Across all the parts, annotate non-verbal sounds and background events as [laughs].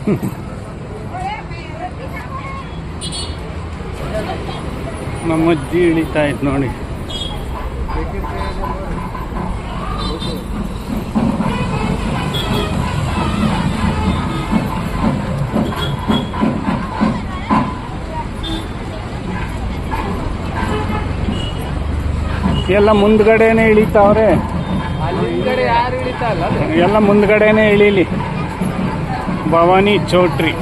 [laughs] ನಮ್ಮ ಅಜ್ಜಿ ಇಳಿತಾ ಇತ್ತು ನೋಡಿ. ಎಲ್ಲ ಮುಂದ್ಗಡೆನೆ ಇಳಿತಾವ್ರೆ. ಎಲ್ಲ ಮುಂದ್ಗಡೆನೆ ಇಳೀಲಿ. ಭವಾನಿ ಚೌಟ್ರಿ.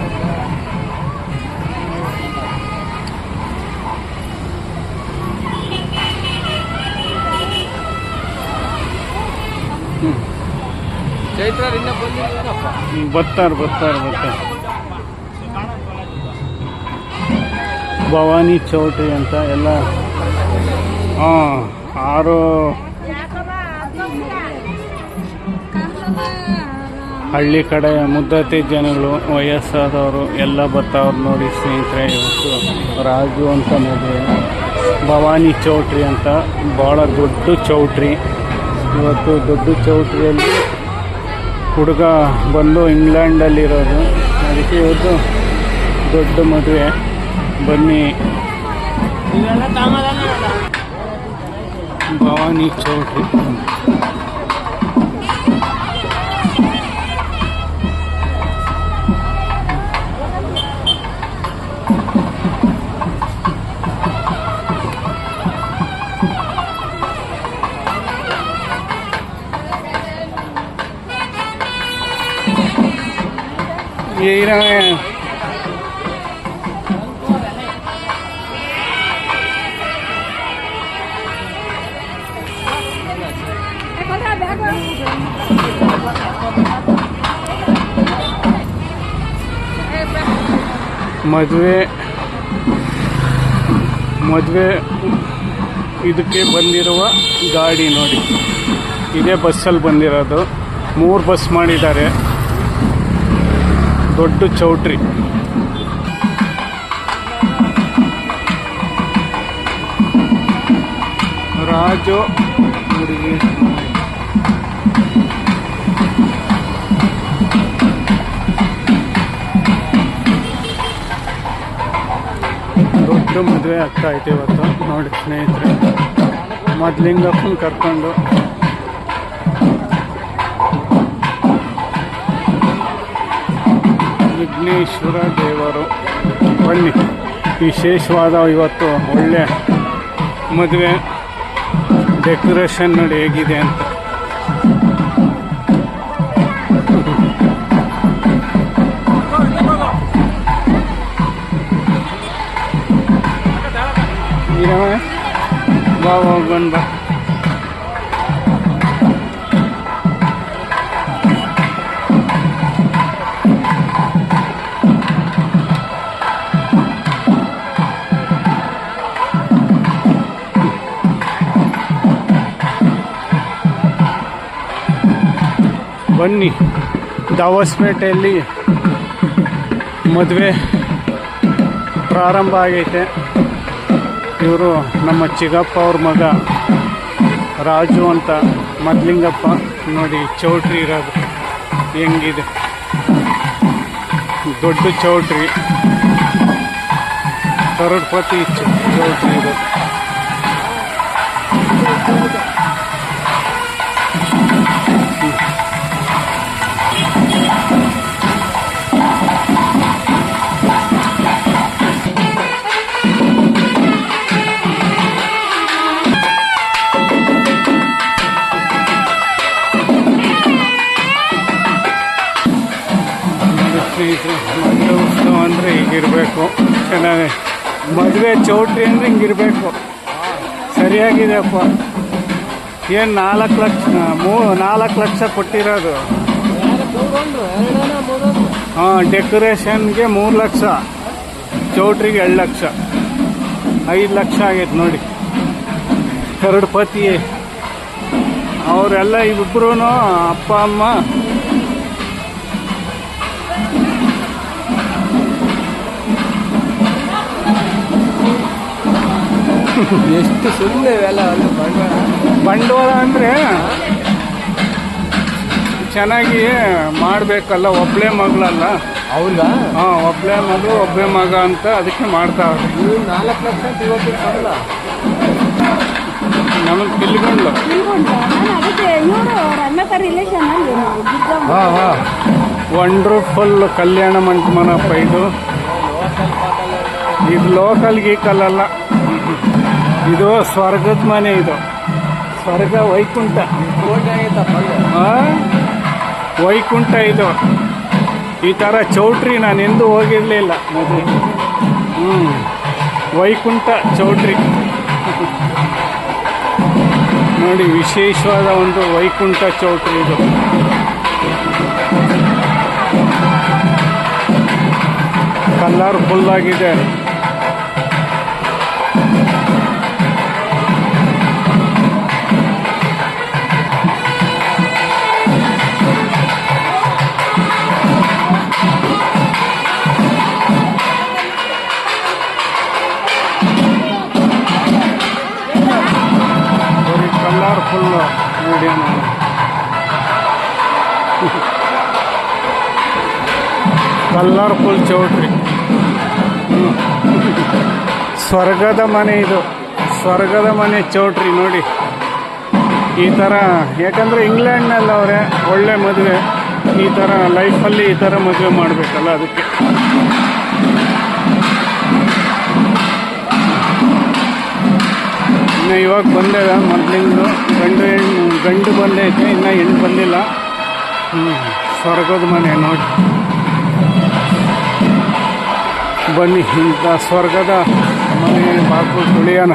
ಬರ್ತಾರೆ ಬರ್ತಾರೆ ಬರ್ತಾರೆ ಭವಾನಿ ಚೌಟ್ರಿ ಅಂತ ಎಲ್ಲ ಹಾಂ ಆರು ಹಳ್ಳಿ ಕಡೆ ಮುದ್ದತಿ ಜನಗಳು, ವಯಸ್ಸಾದವರು ಎಲ್ಲ ಬರ್ತಾವ್ರು ನೋಡಿ ಸ್ನೇಹಿತರೆ, ಇವತ್ತು ರಾಜು ಅಂತ ಮದುವೆ. ಭವಾನಿ ಚೌಟ್ರಿ ಅಂತ ಭಾಳ ದೊಡ್ಡ ಚೌಟ್ರಿ. ಇವತ್ತು ದೊಡ್ಡ ಚೌಟ್ರಿಯಲ್ಲಿ ಹುಡುಗ ಬಂದು ಇಂಗ್ಲೆಂಡಲ್ಲಿರೋದು. ಅದಕ್ಕೆ ಇವತ್ತು ದೊಡ್ಡ ಮದುವೆ. ಬನ್ನಿ. ಭವಾನಿ ಚೌಟ್ರಿ. ಏನ ಮದುವೆ ಮದುವೆ ಇದಕ್ಕೆ ಬಂದಿರುವ ಗಾಡಿ ನೋಡಿ. ಇದೇ ಬಸ್ಸಲ್ಲಿ ಬಂದಿರೋದು. ಮೂರು ಬಸ್ ಮಾಡಿದ್ದಾರೆ. ದೊಡ್ಡ ಚೌಟ್ರಿ. ರಾಜು ಹುಡುಗಿ. ದೊಡ್ಡ ಮದುವೆ ಆಗ್ತಾ ಇದೆ ಇವತ್ತು ನೋಡಿ ಸ್ನೇಹಿತರೆ. ಮೊದ್ಲಿಂಗಪ್ಪನ ಕರ್ಕೊಂಡು. ವಿಘ್ನೇಶ್ವರ ದೇವರು ಬನ್ನಿ. ವಿಶೇಷವಾದ ಇವತ್ತು ಒಳ್ಳೆ ಮದುವೆ ಡೆಕೋರೇಷನ್ ನೋಡಿ ಹೇಗಿದೆ ಅಂತ? ಬಾ ಬಾ ಬಾ. ಬನ್ನಿ. ದಾವಸ್ಪೇಟೆಯಲ್ಲಿ ಮದುವೆ ಪ್ರಾರಂಭ ಆಗೈತೆ. ಇವರು ನಮ್ಮ ಚಿಗಪ್ಪ ಅವ್ರ ಮಗ ರಾಜು ಅಂತ ಮದ್ಲಿಂಗಪ್ಪ ನೋಡಿ ಚೌಟ್ರಿ ಇರೋದು ಹೆಂಗಿದೆ. ದೊಡ್ಡ ಚೌಟ್ರಿ. ಕರಡ್ಪತಿ ಚೌಟ್ರಿ ಇದು. ಅಂದರೆ ಹೀಗಿರಬೇಕು. ಚೆನ್ನಾಗಿ ಮದುವೆ ಚೌಟ್ರಿ ಅಂದರೆ ಹಿಂಗಿರಬೇಕು. ಸರಿಯಾಗಿದೆಯಪ್ಪ. ಏನು ನಾಲ್ಕು ಲಕ್ಷ, ಮೂ, ನಾಲ್ಕು ಲಕ್ಷ ಕೊಟ್ಟಿರೋದು? ಹಾಂ, ಡೆಕೋರೇಷನ್ಗೆ ಮೂರು ಲಕ್ಷ, ಚೌಟ್ರಿಗೆ ಎರಡು ಲಕ್ಷ. ಐದು ಲಕ್ಷ ಆಗೈತೆ ನೋಡಿ. ಎರಡು ಪತಿ. ಅವರೆಲ್ಲ ಇಬ್ಬರೂ ಅಪ್ಪ, ಅಮ್ಮ ಎಷ್ಟು ಸುಮ್ಮನೆ ಇವೆಲ್ಲ ಬಂಡವಾಳ. ಬಂಡವಾಳ ಅಂದರೆ ಚೆನ್ನಾಗಿ ಮಾಡಬೇಕಲ್ಲ ಒಬ್ಬಳೇ ಮಗಳಲ್ಲ. ಹೌದಾ? ಹಾಂ ಒಬ್ಬಳೇ ಮಗಳು ಒಬ್ಬಳೇ ಮಗ ಅಂತ ಅದಕ್ಕೆ ಮಾಡ್ತಾ ಇವ್ರು ನಾಲ್ಕು ಲಕ್ಷ ಅಂತ ಇವತ್ತು ಬರಲ್ಲ ನಮಗೆ ತಿಳ್ಕೊಂಡು. ಹಾಂ ಹಾಂ. ವಂಡರ್ಫುಲ್ ಕಲ್ಯಾಣ ಮಂಟಪನಪ್ಪ ಇದು. ಇದು ಲೋಕಲ್ ಗೀಕಲ್ ಅಲ್ಲ ಇದು ಸ್ವರ್ಗದ ಮನೆ ಇದು. ಸ್ವರ್ಗ ವೈಕುಂಠ. ವೈಕುಂಠ ಇದು. ಈ ಥರ ಚೌಟ್ರಿ ನಾನು ಎಂದೂ ಹೋಗಿರಲಿಲ್ಲ ಮದುವೆ. ಹ್ಞೂ ವೈಕುಂಠ ಚೌಟ್ರಿ. ನೋಡಿ, ವಿಶೇಷವಾದ ಒಂದು ವೈಕುಂಠ ಚೌಟ್ರಿ ಇದು. ಕಲರ್ಫುಲ್ ಕಲರ್ಫುಲ್ ನೋಡಿ. ನಾನು ಕಲರ್ಫುಲ್ ಚೌಟ್ರಿ. ಸ್ವರ್ಗದ ಮನೆ ಇದು. ಸ್ವರ್ಗದ ಮನೆ ಚೌಟ್ರಿ ನೋಡಿ. ಈ ಥರ ಯಾಕಂದರೆ ಇಂಗ್ಲೆಂಡ್ನಲ್ಲಿ ಅವರೇ ಒಳ್ಳೆ ಮದುವೆ. ಈ ಥರ ಲೈಫಲ್ಲಿ ಈ ಥರ ಮದುವೆ ಮಾಡಬೇಕಲ್ಲ ಅದಕ್ಕೆ. ಇವಾಗ ಬಂದೆ ಮೊದಲಿಂದು. ಗಂಡು ಹೆಣ್ಣು ಗಂಡು ಬಂದೈತೆ ಇನ್ನೂ ಹೆಣ್ಣು ಬಂದಿಲ್ಲ. ಸ್ವರ್ಗದ ಮನೆ ನೋಡಿ. ಬನ್ನಿ, ಇಂಥ ಸ್ವರ್ಗದ ಮನೆ ಬಾಕು ತುಳಿಯೋಣ.